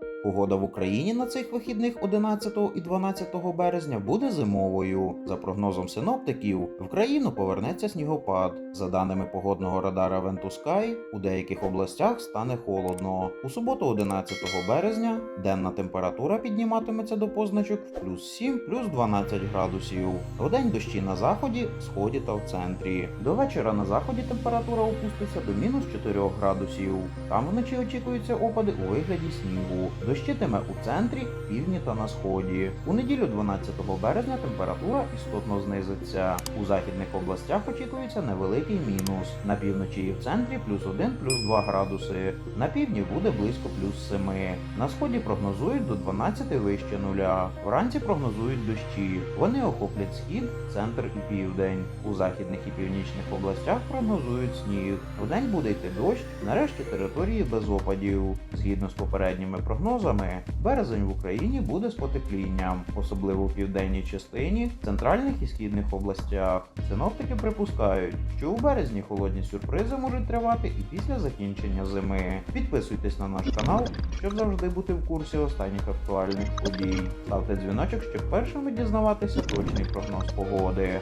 thank you Погода в Україні на цих вихідних 11 і 12 березня буде зимовою. За прогнозом синоптиків, в країну повернеться снігопад. За даними погодного радара Ventusky, у деяких областях стане холодно. У суботу 11 березня денна температура підніматиметься до позначок в плюс 7, плюс 12 градусів. Вдень дощі на заході, сході та в центрі. До вечора на заході температура опуститься до мінус 4 градусів. Там вночі очікуються опади у вигляді снігу. Дощитиме у центрі, півдні та на сході. У неділю 12 березня температура істотно знизиться. У західних областях очікується невеликий мінус. На півночі і в центрі плюс 1, плюс 2 градуси. На півдні буде близько плюс 7. На сході прогнозують до 12 вище нуля. Вранці прогнозують дощі. Вони охоплять схід, центр і південь. У західних і північних областях прогнозують сніг. Вдень буде йти дощ, нарешті території без опадів. Згідно з попередніми прогнозами, березень в Україні буде з потеплінням, особливо в південній частині, центральних і східних областях. Синоптики припускають, що у березні холодні сюрпризи можуть тривати і після закінчення зими. Підписуйтесь на наш канал, щоб завжди бути в курсі останніх актуальних подій. Ставте дзвіночок, щоб першими дізнаватися точний прогноз погоди.